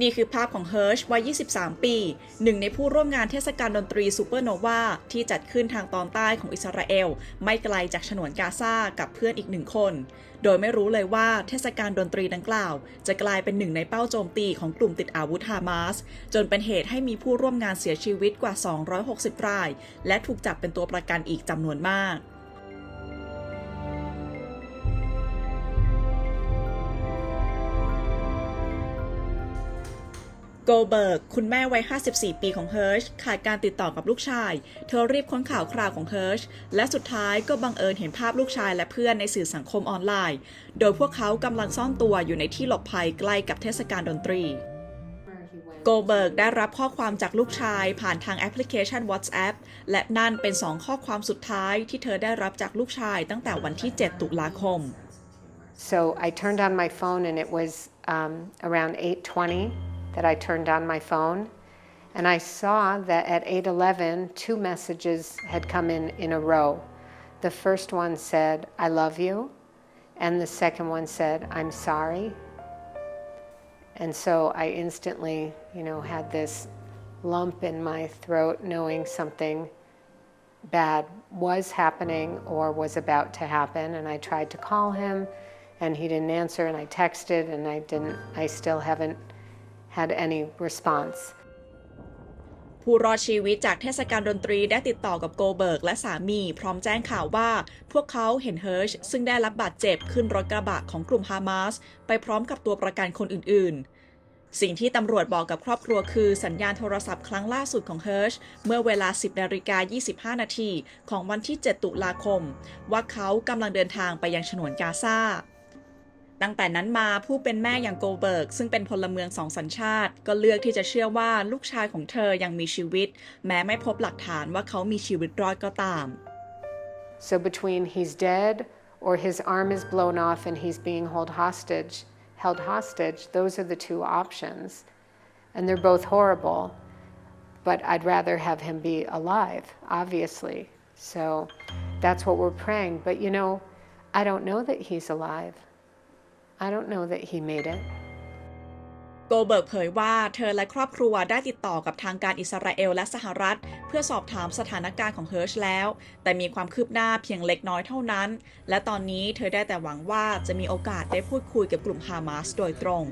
นี่คือภาพของเฮิร์ชวัย 23 ปี หนึ่งในผู้ร่วมงานเทศกาลดนตรีซูเปอร์โนวาที่จัดขึ้นทางตอนใต้ของอิสราเอล ไม่ไกลจากฉนวนกาซากับเพื่อนอีกหนึ่งคน โดยไม่รู้เลยว่าเทศกาลดนตรีดังกล่าว จะกลายเป็นหนึ่งในเป้าโจมตีของกลุ่มติดอาวุธฮามาส จนเป็นเหตุให้มีผู้ร่วมงานเสียชีวิตกว่า 260 ราย และถูกจับเป็นตัวประกันอีกจำนวนมาก โกเบิร์กคุณแม่วัย 54 ปีของเฮิร์ชขาดการติดต่อกับลูกชาย เธอรีบค้นข่าวคราวของเฮิร์ชและสุดท้ายก็บังเอิญเห็นภาพลูกชายและเพื่อนในสื่อสังคมออนไลน์ โดยพวกเขากำลังซ่อนตัวอยู่ในที่หลบภัยใกล้กับเทศกาลดนตรีโกเบิร์กได้รับข้อความจากลูกชายผ่านทางแอปพลิเคชัน WhatsApp และนั่นเป็นสองข้อความสุดท้ายที่เธอได้รับจากลูกชายตั้งแต่วันที่ 7 ตุลาคม So I turned on my phone, and it was um, around 8:20 that I turned on my phone, and I saw that at 8:11 two messages had come in in a row. The first one said, "I love you," and the second one said, "I'm sorry." And so I instantly, you know, had this lump in my throat, knowing something bad was happening or was about to happen and I tried to call him and he didn't answer and I texted and I didn't I still haven't had any response. ผู้รอดชีวิตจากเทศกาลดนตรีได้ติดต่อกับโกเบิร์กและสามี พร้อมแจ้งข่าวว่า พวกเขาเห็นเฮิร์ชซึ่งได้รับบาดเจ็บขึ้นรถกระบะของกลุ่มฮามาสไปพร้อมกับตัวประกันคนอื่น ๆ สิ่งที่ตำรวจบอกกับครอบครัวคือสัญญาณโทรศัพท์ครั้งล่าสุดของเฮิร์ชเมื่อเวลา 10นาฬิกา25 นาทีของวันที่ 7 ตุลาคม ว่าเขากำลังเดินทางไปยังฉนวนกาซา ตั้งแต่นั้นมาผู้เป็นแม่อย่างโกเบิร์กซึ่งเป็นพลเมืองสองสัญชาติ ก็เลือกที่จะเชื่อว่าลูกชายของเธอยังมีชีวิต แม้ไม่พบหลักฐานว่าเขามีชีวิตรอดก็ตาม So between he's dead or his arm is blown off and he's being held hostage, held hostage, those are the two options. And they're both horrible, but I'd rather have him be alive, obviously. So that's what we're praying. But you know, I don't know that he's alive. I don't know that he made it. โกเบิร์กเผยว่าเธอและครอบครัวได้ติดต่อกับทางการอิสราเอลและสหรัฐ เพื่อสอบถามสถานการณ์ของเฮิร์ชแล้ว แต่มีความคืบหน้าเพียงเล็กน้อยเท่านั้น และตอนนี้เธอได้แต่หวังว่าจะมีโอกาสได้พูดคุยกับกลุ่มฮามาสโดยตรง